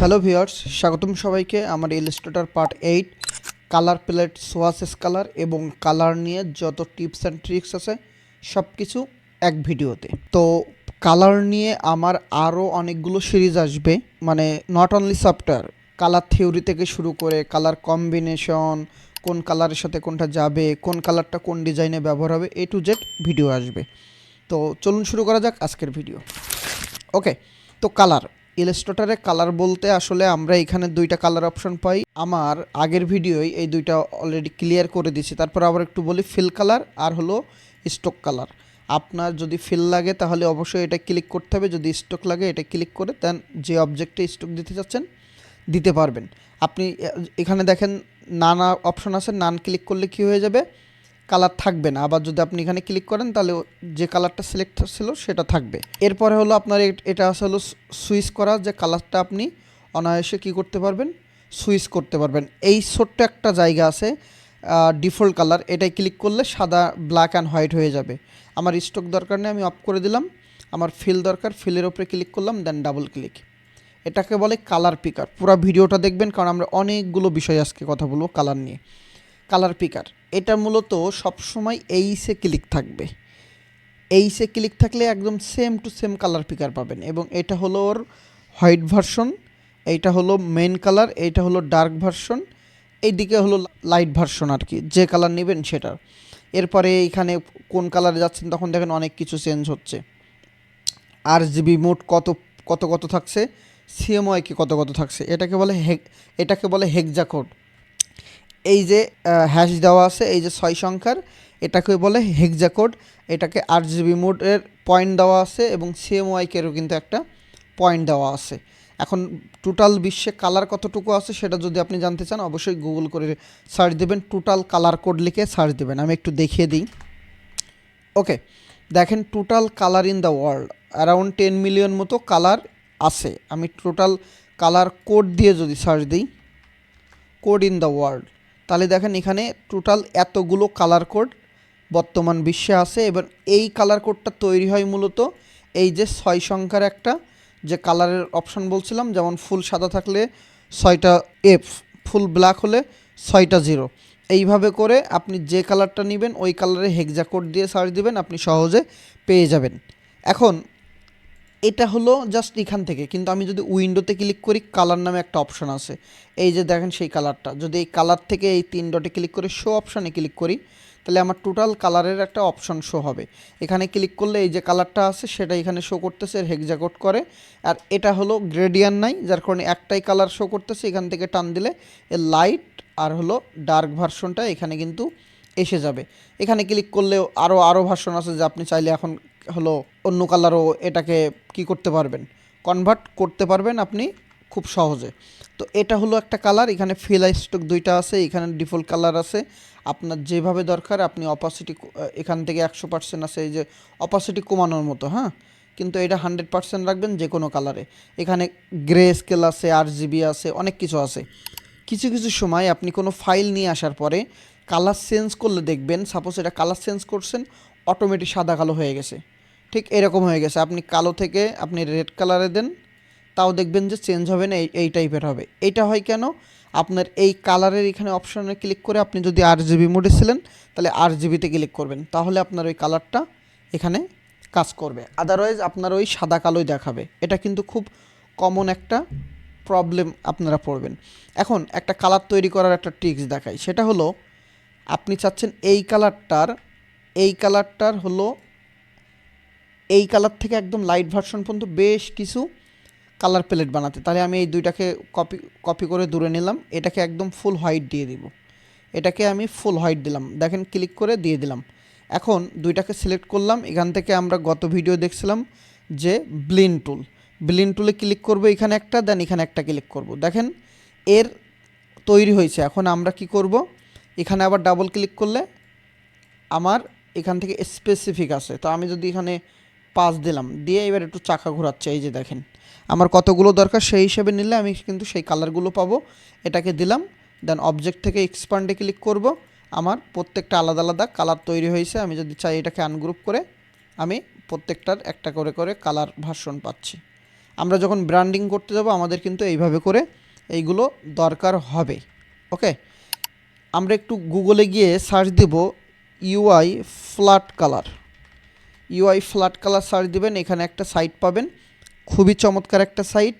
Hello viewers, স্বাগতম সবাইকে আমার Illustrator part eight colour plate swatches colour এবং কালার নিয়ে যত টিপস অ্যান্ড ট্রিক্স আছে সব কিছু এক ভিডিওতে। তো কালার নিয়ে আমার আরও অনেকগুলো সিরিজ আসবে। মানে not only software colour theory থেকে শুরু করে কালার কম্বিনেশন কোন কালারের সাথে কোনটা যাবে, কোন কালারটা কোন ডিজাইনে ব্যবহার হবে এ টু জেড ভিডিও আসবে। তো চলুন শুরু করা যাক আজকের ভিডিও ওকে তো কালার ইলাস্ট্রেটরে কালার বলতে আসলে আমরা এখানে দুইটা কালার অপশন পাই। আমার আগের ভিডিওই এই দুইটা অলরেডি ক্লিয়ার করে দিয়েছি। তারপর আবার একটু বলি ফিল কালার আর হলো স্টক কালার আপনার যদি ফিল লাগে তাহলে অবশ্যই এটা ক্লিক করতে হবে। যদি স্টক লাগে এটা ক্লিক করে দেন যে অবজেক্টে স্টক দিতে চাচ্ছেন, দিতে পারবেন। আপনি এখানে দেখেন নানা অপশন আছে। নান ক্লিক করলে কি হয়ে যাবে? কালার থাকবে না। আবার যদি আপনি এখানে ক্লিক করেন, তাহলে যে কালারটা সিলেক্ট ছিল সেটা থাকবে। এরপরে হলো আপনার এটা হলো সুইচ করা, যে কালারটা আপনি অনায়াসে কি করতে পারবেন? সুইচ করতে পারবেন। এই ছোট্ট একটা জায়গা আছে ডিফল্ট কালার এটাই ক্লিক করলে সাদা ব্ল্যাক অ্যান্ড হোয়াইট হয়ে যাবে। আমার স্টক দরকার নেই, আমি অফ করে দিলাম। আমার ফিল দরকার ফিলের ওপরে ক্লিক করলাম দেন ডাবল ক্লিক এটাকে বলে কালার পিকার পুরো ভিডিওটা দেখবেন, কারণ আমরা অনেকগুলো বিষয় আজকে কথা বলব কালার নিয়ে। কালার পিকার এটা মূলত সবসময় এইসে ক্লিক থাকবে। এইসে ক্লিক থাকলে একদম same to same colour picker পাবেন এবং এটা হলো ওর হোয়াইট ভার্সন, এইটা হলো মেন কালার, এইটা হলো ডার্ক ভার্সন, এইদিকে হলো লাইট ভার্সন আর কি, যে কালার নেবেন সেটার। এরপরে এইখানে কোন কালারে যাচ্ছেন তখন দেখেন অনেক কিছু চেঞ্জ হচ্ছে। আর জিবি মোট কত কত কত থাকছে? সিএমওয়াই কি কত কত থাকছে? এটাকে বলে হেক এটাকে বলে হেক্সা কোড। এই যে হ্যাশ দেওয়া আছে, এই যে ছয় সংখ্যার, এটাকে বলে হেক্সা কোড এটাকে আট জিবি মোডের পয়েন্ট দেওয়া আছে এবং সিএমওয়াইকেরও কিন্তু একটা পয়েন্ট দেওয়া আছে। এখন টোটাল বিশ্বে কালার কতটুকু আছে সেটা যদি আপনি জানতে চান, অবশ্যই গুগল করে সার্চ দেবেন টোটাল কালার কোড লিখে সার্চ দেবেন। আমি একটু দেখিয়ে দিই। ওকে দেখেন total colour in the world around ten million মতো কালার আছে। আমি টোটাল কালার কোড দিয়ে যদি সার্চ দিই কোড ইন দ্য ওয়ার্ল্ড তাহলে দেখেন এখানে টোটাল এতগুলো কালার কোড বর্তমান বিশ্বে আছে, এবার এই কালার কোডটা তৈরি হয় মূলত এই যে ছয় সংখ্যার একটা যে কালারের অপশন বলছিলাম, যেমন ফুল সাদা থাকলে ছয়টা এফ ফুল ব্ল্যাক হলে ছয়টা জিরো এইভাবে করে আপনি যে কালারটা নেবেন, ওই কালারে হেক্সা কোড দিয়ে সার্চ দিবেন, আপনি সহজে পেয়ে যাবেন। এখন এটা হলো জাস্ট এখান থেকে। কিন্তু আমি যদি উইন্ডোতে ক্লিক করি কালার নামে একটা অপশন আছে। এই যে দেখেন সেই কালারটা যদি এই কালার থেকে এই তিন ডটে ক্লিক করে শো অপশানে ক্লিক করি, তাহলে আমার টোটাল কালারের একটা অপশন শো হবে। এখানে ক্লিক করলে এই যে কালারটা আছে, সেটা এখানে শো করতেছে হেক্সাকোড করে। আর এটা হলো গ্রেডিয়ান নাই, যার কারণে একটাই কালার শো করতেছে, এখান থেকে টান দিলে এর লাইট আর হলো ডার্ক ভার্সনটা এখানে কিন্তু এসে যাবে। এখানে ক্লিক করলেও আরও আরও ভার্সন আছে যে আপনি চাইলে এখন হলো অন্য কালারও এটাকে কি করতে পারবেন? কনভার্ট করতে পারবেন আপনি খুব সহজে। তো এটা হলো একটা কালার এখানে ফিল স্টক দুইটা আছে, এখানে ডিফল্ট কালার আছে। আপনার যেভাবে দরকার আপনি অপাসিটি এখান থেকে একশো পার্সেন্ট আছে, এই যে অপাসিটি কমানোর মতো হ্যাঁ? কিন্তু এটা হান্ড্রেড পার্সেন্ট রাখবেন যে কোনো কালারে এখানে গ্রে স্কেল আছে আর জিবি আছে, অনেক কিছু আছে। কিছু কিছু সময় আপনি কোনো ফাইল নিয়ে আসার পরে কালার চেঞ্জ করলে দেখবেন সাপোজ এটা কালার চেঞ্জ করছেন অটোমেটিক সাদা কালো হয়ে গেছে। ঠিক এরকম হয়ে গেছে। আপনি কালো থেকে আপনি রেড কালারে দেন, তাও দেখবেন যে চেঞ্জ হবে না, এই টাইপের হবে। এইটা হয় কেন? আপনার এই কালারের এখানে অপশনে ক্লিক করে আপনি যদি আর জিবি মোডে ছিলেন, তাহলে আর জিবিতে ক্লিক করবেন। তাহলে আপনার ওই কালারটা এখানে কাজ করবে। আদারওয়াইজ আপনার ওই সাদা কালোই দেখাবে। এটা কিন্তু খুব কমন একটা প্রবলেম আপনারা পড়বেন। এখন একটা কালার তৈরি করার একটা ট্রিক্স দেখাই। সেটা হলো, আপনি চাচ্ছেন এই কালারটার এই কালারটার হলো এই কালার থেকে একদম লাইট ভার্সন পর্যন্ত বেশ কিছু কালার প্লেট বানাতে। তাহলে আমি এই দুইটাকে কপি কপি করে দূরে নিলাম। এটাকে একদম ফুল হোয়াইট দিয়ে দিব। এটাকে আমি ফুল হোয়াইট দিলাম। দেখেন ক্লিক করে দিয়ে দিলাম। এখন দুইটাকে সিলেক্ট করলাম। এখান থেকে আমরা গত ভিডিও দেখছিলাম যে ব্লিন টুল ব্লিন টুলে ক্লিক করব এখানে একটা দেন এখানে একটা ক্লিক করব। দেখেন, এর তৈরি হয়েছে। এখন আমরা কি করব? এখানে আবার ডাবল ক্লিক করলে আমার এখান থেকে স্পেসিফিক আছে তো আমি যদি এখানে পাঁচ দিলাম। দিয়ে এবার একটু চাকা ঘোরাচ্ছে, এই যে দেখেন। আমার কতগুলো দরকার সেই হিসেবে নিলে আমি কিন্তু সেই কালারগুলো পাবো। এটাকে দিলাম দেন অবজেক্ট থেকে এক্সপান্ডে ক্লিক করব। আমার প্রত্যেকটা আলাদা আলাদা কালার তৈরি হয়েছে। আমি যদি চাই এটাকে আনগ্রুপ করে, আমি প্রত্যেকটার একটা করে করে কালার ভার্সন পাচ্ছি। আমরা যখন ব্র্যান্ডিং করতে যাব, আমাদের কিন্তু এইভাবে করে এইগুলো দরকার হবে। ওকে আমরা একটু গুগলে গিয়ে সার্চ দেব UI flat colour UI flat colour search দিবেন, এখানে একটা সাইট পাবেন। খুবই চমৎকার একটা সাইট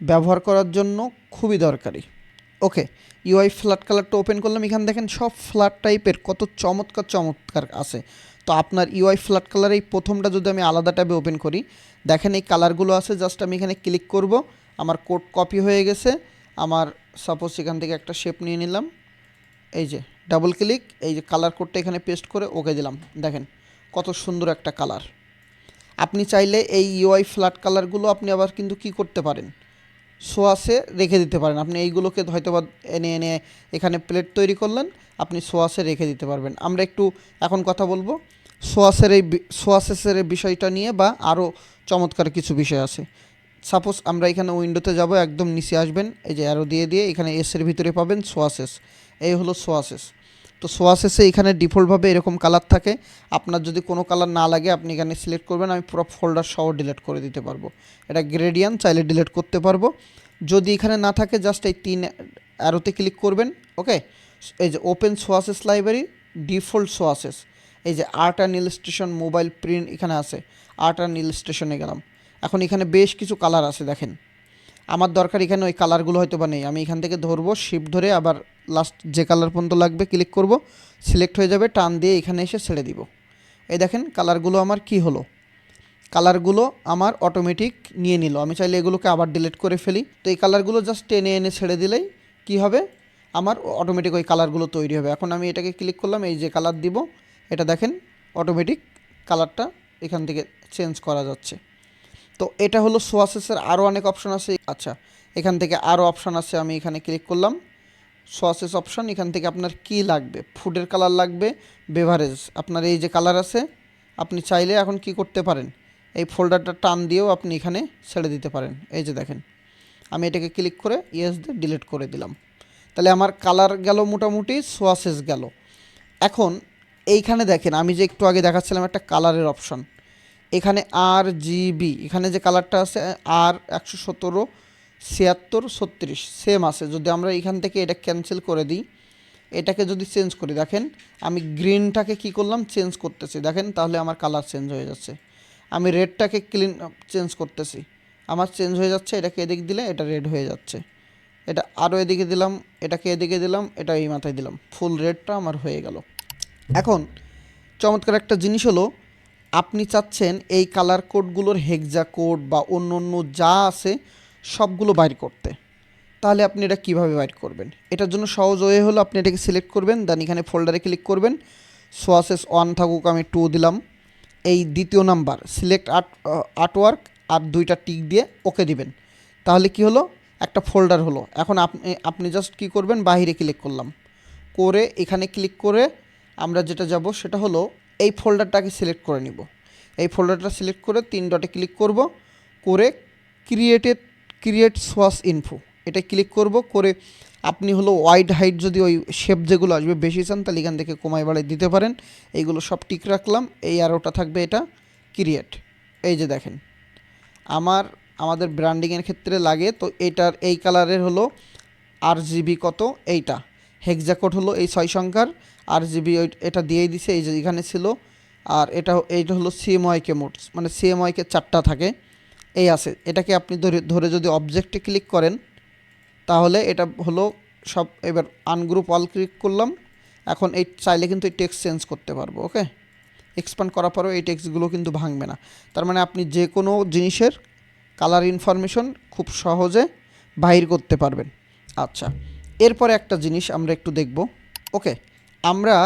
ব্যবহার করার জন্য খুবই দরকারি। ওকে ইউআই ফ্ল্যাট কালারটা ওপেন করলাম, এখানে দেখেন সব ফ্ল্যাট টাইপের কত চমৎকার চমৎকার আছে। তো আপনার ইউআই ফ্ল্যাট কালার এই প্রথমটা যদি আমি আলাদা ট্যাবে ওপেন করি, দেখেন এই কালারগুলো আছে জাস্ট আমি এখানে ক্লিক করব, আমার কোড কপি হয়ে গেছে, আমার সাপোজ এখান থেকে একটা শেপ নিয়ে নিলাম, এই যে ডাবল ক্লিক এই যে কালার কোডটা এখানে পেস্ট করে ওকে দিলাম। দেখেন কত সুন্দর একটা কালার। আপনি চাইলে এই ইউআই ফ্ল্যাট কালারগুলো আপনি আবার কিন্তু কি করতে পারেন? সোয়াসে রেখে দিতে পারেন। আপনি এইগুলোকে হয়তো বা এনে এনে এখানে প্লেট তৈরি করলেন, আপনি সোয়াসে রেখে দিতে পারবেন। আমরা একটু এখন কথা বলব সোয়াসের এই সোয়াসেসের বিষয়টা নিয়ে বা আরও চমৎকার কিছু বিষয় আছে। সাপোজ আমরা এখানে উইন্ডোতে যাব, একদম নিচে আসবেন, এই যে অ্যারো দিয়ে দিয়ে এখানে এসের ভিতরে পাবেন সোয়াসেস। এই হলো সোয়াসেস। তো সোয়াসেসে এখানে ডিফল্টভাবে এরকম কালার থাকে। আপনার যদি কোনো কালার না লাগে, আপনি এখানে সিলেক্ট করবেন, আমি পুরো ফোল্ডার সহ ডিলিট করে দিতে পারব। এটা গ্রেডিয়ান চাইলে ডিলিট করতে পারব। যদি এখানে না থাকে জাস্ট এই তিন অ্যারোতে ক্লিক করবেন ওকে এই যে open swatches library default swatches এই যে art and illustration mobile print এখানে আছে। আর্ট অ্যান্ড ইলিস্ট্রেশনে গেলাম। এখন এখানে বেশ কিছু কালার আছে, দেখেন। আমার দরকার এখানে ওই কালারগুলো হয়তো বা নেই। আমি এখান থেকে ধরবো শিপ ধরে আবার লাস্ট যে কালার পর্যন্ত লাগবে ক্লিক করব সিলেক্ট হয়ে যাবে, টান দিয়ে এখানে এসে ছেড়ে দিব। এই দেখেন কালারগুলো আমার কি হলো? কালারগুলো আমার অটোমেটিক নিয়ে নিল। আমি চাইলে এগুলোকে আবার ডিলিট করে ফেলি। তো এই কালারগুলো জাস্ট টেনে এনে ছেড়ে দিলেই কি হবে? আমার অটোমেটিক ওই কালারগুলো তৈরি হবে। এখন আমি এটাকে ক্লিক করলাম, এই যে কালার দিব, এটা দেখেন অটোমেটিক কালারটা এখান থেকে চেঞ্জ করা যাচ্ছে। তো এটা হলো সোয়াসেসের আরও অনেক অপশন আছে। আচ্ছা এখান থেকে আরও অপশান আছে, আমি এখানে ক্লিক করলাম। সোয়াসেস অপশন এখান থেকে আপনার কি লাগবে? ফুডের কালার লাগবে বেভারেজ আপনার এই যে কালার আছে, আপনি চাইলে এখন কি করতে পারেন? এই ফোল্ডারটা টান দিয়েও আপনি এখানে ছেড়ে দিতে পারেন। এই যে দেখেন, আমি এটাকে ক্লিক করে ইয়েস দিয়ে ডিলিট করে দিলাম। তাহলে আমার কালার গেল মোটামুটি সোয়াসেস গেল। এখন এইখানে দেখেন, আমি যে একটু আগে দেখাচ্ছিলাম একটা কালারের অপশন এখানে আর জিবি এখানে যে কালারটা আছে, আর একশো সতেরো, ছিয়াত্তর, ছত্রিশ সেম আছে। যদি আমরা এখান থেকে এটা ক্যান্সেল করে দিই, এটাকে যদি চেঞ্জ করি, দেখেন আমি গ্রিনটাকে কি করলাম চেঞ্জ করতেছি। দেখেন তাহলে আমার কালার চেঞ্জ হয়ে যাচ্ছে। আমি রেডটাকে ক্লিন চেঞ্জ করতেছি। আমার চেঞ্জ হয়ে যাচ্ছে, এটাকে এদিক দিলে এটা রেড হয়ে যাচ্ছে। এটা আরও এদিকে দিলাম, এটাকে এদিকে দিলাম, এটা এই মাথায় দিলাম। ফুল রেডটা আমার হয়ে গেল। এখন চমৎকার একটা জিনিস হলো আপনি চাচ্ছেন এই কালার কোডগুলোর হেক্সা কোড বা অন্য অন্য যা আছে সবগুলো বাইর করতে। তাহলে আপনি এটা কীভাবে বাইর করবেন? এটার জন্য সহজ ওয়ে হলো আপনি এটাকে সিলেক্ট করবেন দেন এখানে ফোল্ডারে ক্লিক করবেন। সোয়াসেস ওয়ান থাকুক, আমি টু দিলাম। এই দ্বিতীয় নাম্বার সিলেক্ট আর্ট আর্টওয়ার্ক আর দুইটা টিক দিয়ে ওকে দিবেন। তাহলে কি হলো? একটা ফোল্ডার হলো। এখন আপনি আপনি জাস্ট কি করবেন? বাইরে ক্লিক করলাম। করে এখানে ক্লিক করে আমরা যেটা যাব সেটা হলো এই ফোল্ডারটাকে সিলেক্ট করে নিব। এই ফোল্ডারটা সিলেক্ট করে তিন ডটে ক্লিক করব, করে ক্রিয়েটেড ক্রিয়েট সোয়াস ইনফো এটা ক্লিক করব, করে আপনি হলো ওয়াইড হাইট যদি ওই শেপ যেগুলো আসবে বেশি চান, তাহলে এখান থেকে কমাই বাড়াই দিতে পারেন। এইগুলো সব টিক রাখলাম, এই আরোটা থাকবে এটা ক্রিয়েট এই যে দেখেন, আমার, আমাদের ব্র্যান্ডিংয়ের ক্ষেত্রে লাগে, তো এটার এই কালারের হলো আর জিবি কত, এইটা। হেক্সাকোড হলো এই ছয় সংখ্যার আর জিবি এটা দিয়েই দিছে, এই যে এখানে ছিল। আর এটা এইটা হলো সিএমওয়াইকে মোড। মানে সিএমওয়াইকে চারটা থাকে। এই আছে। এটাকে আপনি ধরে ধরে যদি অবজেক্টে ক্লিক করেন, তাহলে এটা হলো সব, এবার আনগ্রুপ অল ক্লিক করলাম। এখন এই চাইলে কিন্তু এই টেক্সট চেঞ্জ করতে পারব, ওকে? এক্সপান্ড করার পরেও এই টেক্সটগুলো কিন্তু ভাঙবে না। তার মানে আপনি যে কোনো জিনিসের কালার ইনফরমেশন খুব সহজে বাহির করতে পারবেন। আচ্ছা এরপরে একটা জিনিস আমরা একটু দেখব, ওকে? আমরা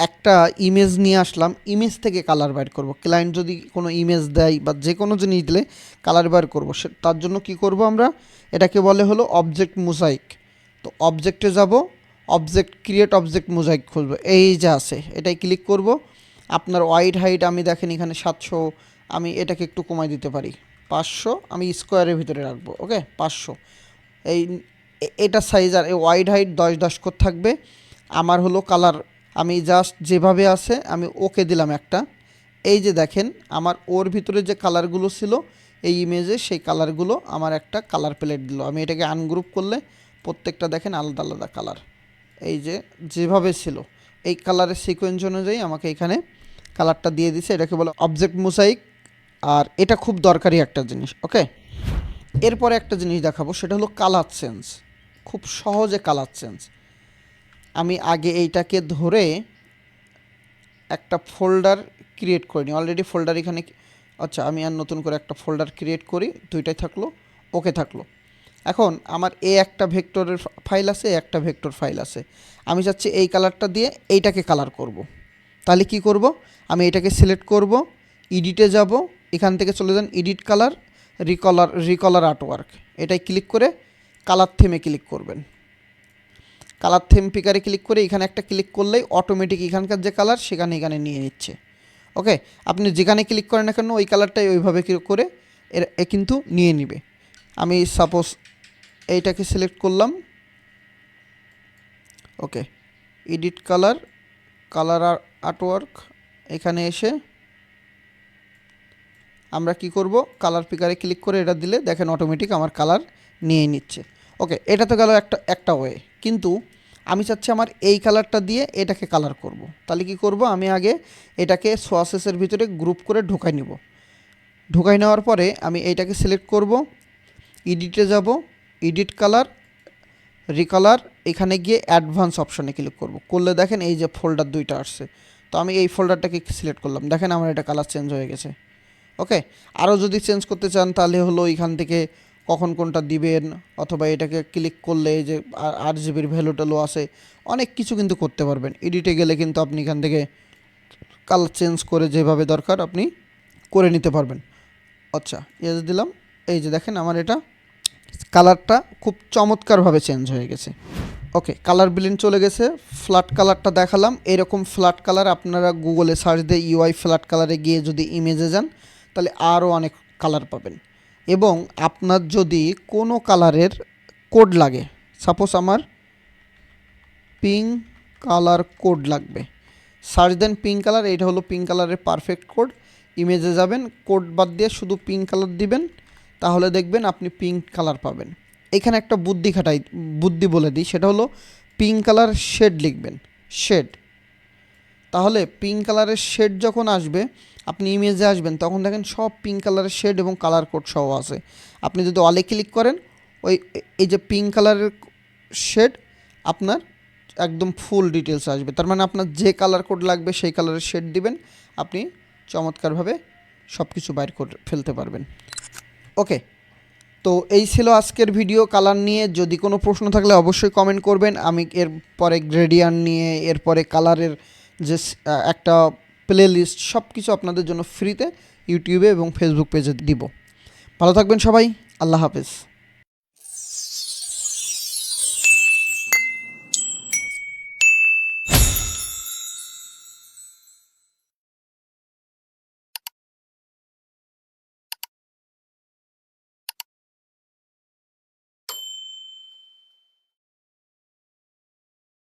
একটা ইমেজ নিয়ে আসলাম ইমেজ থেকে কালার বাইর করব। ক্লায়েন্ট যদি কোনো ইমেজ দেয় বা যে কোনো জিনিস দিলে কালার বাইর করব। সে, তার জন্য কি করব আমরা? এটাকে বলে হলো অবজেক্ট মোজাইক তো অবজেক্টে যাব অবজেক্ট ক্রিয়েট অবজেক্ট মোজাইক খুলবো। এই যে আছে, এটাই ক্লিক করব। আপনার ওয়াইড হাইট আমি দেখেন এখানে সাতশো, আমি এটাকে একটু কমাই দিতে পারি। পাঁচশো, আমি স্কোয়ারের ভিতরে রাখব ওকে পাঁচশো। এই এটা সাইজ আর এই ওয়াইড হাইট দশ দশ করে থাকবে। আমার হলো কালার। আমি জাস্ট যেভাবে আছে, আমি ওকে দিলাম একটা। এই যে দেখেন, আমার ওর ভিতরে যে কালারগুলো ছিল, এই ইমেজে সেই কালারগুলো আমার একটা কালার প্লেট দিল। আমি এটাকে আনগ্রুপ করলে প্রত্যেকটা দেখেন আলাদা আলাদা কালার। এই যে যেভাবে ছিল, এই কালারের সিকোয়েন্স অনুযায়ী আমাকে এখানে কালারটা দিয়ে দিছে, এটাকে বলে অবজেক্ট মোসাইক আর এটা খুব দরকারি একটা জিনিস ওকে এরপরে একটা জিনিস দেখাবো, সেটা হলো কালার চেঞ্জ খুব সহজে কালার চেঞ্জ আমি আগে এইটাকে ধরে একটা ফোল্ডার ক্রিয়েট করিনি। অলরেডি ফোল্ডার এখানে আচ্ছা আমি আর নতুন করে একটা ফোল্ডার ক্রিয়েট করি, দুইটাই থাকল, ওকে থাকল। এখন আমার এ একটা ভেক্টরের ফাইল আছে একটা ভেক্টর ফাইল আছে। আমি চাচ্ছি এই কালারটা দিয়ে এইটাকে কালার করব। তাহলে কি করব? আমি এটাকে সিলেক্ট করব ইডিটে যাব, এখান থেকে চলে যান edit colour recolour recolour artwork এটাই ক্লিক করে কালার থেমে ক্লিক করবেন। কালার থিম পিকারে ক্লিক করে এখানে একটা ক্লিক করলেই অটোমেটিক এখানকার যে কালার সেখানে এখানে নিয়ে নিচ্ছে। ওকে আপনি যেখানে ক্লিক করেন না কেন, ওই কালারটাই ওইভাবে করে এর, এ কিন্তু নিয়ে নিবে। আমি সাপোজ এইটাকে সিলেক্ট করলাম। ওকে এডিট কালার কালার আর আর্টওয়ার্ক এখানে এসে আমরা কি করব? কালার পিকারে ক্লিক করে এটা দিলে দেখেন অটোমেটিক আমার কালার নিয়ে নিচ্ছে। ওকে এটা তো গেল একটা একটা ওয়ে কিন্তু আমি চাচ্ছি আমার এই কালারটা দিয়ে এটাকে কালার করব। তাহলে কি করব? আমি আগে এটাকে সোয়াসেসের ভিতরে গ্রুপ করে ঢোকাই নিব। ঢোকাই নেওয়ার পরে আমি এইটাকে সিলেক্ট করব এডিটে যাব এডিট কালার রিকালার এখানে গিয়ে অ্যাডভান্স অপশনে ক্লিক করব। করলে দেখেন এই যে ফোল্ডার দুইটা আসছে। তো আমি এই ফোল্ডারটাকে সিলেক্ট করলাম। দেখেন আমার এটা কালার চেঞ্জ হয়ে গেছে। ওকে আরও যদি চেঞ্জ করতে চান তাহলে হলো এখান থেকে কখন কোনটা দিবেন অথবা এটাকে ক্লিক করলে এই যে আট জিবির ভ্যালু ট্যালু আছে, অনেক কিছু কিন্তু করতে পারবেন। এডিটে গেলে কিন্তু আপনি এখান থেকে কালার চেঞ্জ করে যেভাবে দরকার আপনি করে নিতে পারবেন। আচ্ছা ইয়েস দিলাম। এই যে দেখেন আমার এটা কালারটা খুব চমৎকারভাবে চেঞ্জ হয়ে গেছে। ওকে কালার বিলিন চলে গেছে। ফ্ল্যাট কালারটা দেখালাম। এরকম ফ্ল্যাট কালার আপনারা গুগলে সার্চ দিয়ে ইউআই ফ্ল্যাট কালারে গিয়ে যদি ইমেজে যান, তাহলে আরও অনেক কালার পাবেন। এবং আপনার যদি কোনো কালারের কোড লাগে সাপোজ আমার পিঙ্ক কালার কোড লাগবে। সার্চ দেন পিঙ্ক কালার এটা হলো পিঙ্ক কালারের পারফেক্ট কোড ইমেজে যাবেন কোড বাদ দিয়ে শুধু পিঙ্ক কালার দিবেন, তাহলে দেখবেন আপনি পিঙ্ক কালার পাবেন। এখানে একটা বুদ্ধি খাটাই, বুদ্ধি বলে দিই, সেটা হলো পিঙ্ক কালার শেড লিখবেন শেড তাহলে পিঙ্ক কালারের শেড যখন আসবে আপনি ইমেজে আসবেন, তখন দেখেন সব পিঙ্ক কালারের শেড এবং কালার কোড সহ আছে। আপনি যদি অলে ক্লিক করেন, ওই এই যে পিঙ্ক কালারের শেড আপনার একদম ফুল ডিটেলস আসবে। তার মানে আপনার যে কালার কোড লাগবে, সেই কালারের শেড দিবেন, আপনি চমৎকারভাবে সব কিছু বাইর করে ফেলতে পারবেন। ওকে তো এই ছিল আজকের ভিডিও কালার নিয়ে। যদি কোনো প্রশ্ন থাকলে অবশ্যই কমেন্ট করবেন। আমি এরপরে গ্রেডিয়ান নিয়ে, এরপরে কালারের যে একটা প্লে লিস্ট সব কিছু আপনাদের জন্য ফ্রিতে ইউটিউবে এবং ফেসবুক পেজে দিব। ভালো থাকবেন সবাই, আল্লাহ হাফেজ।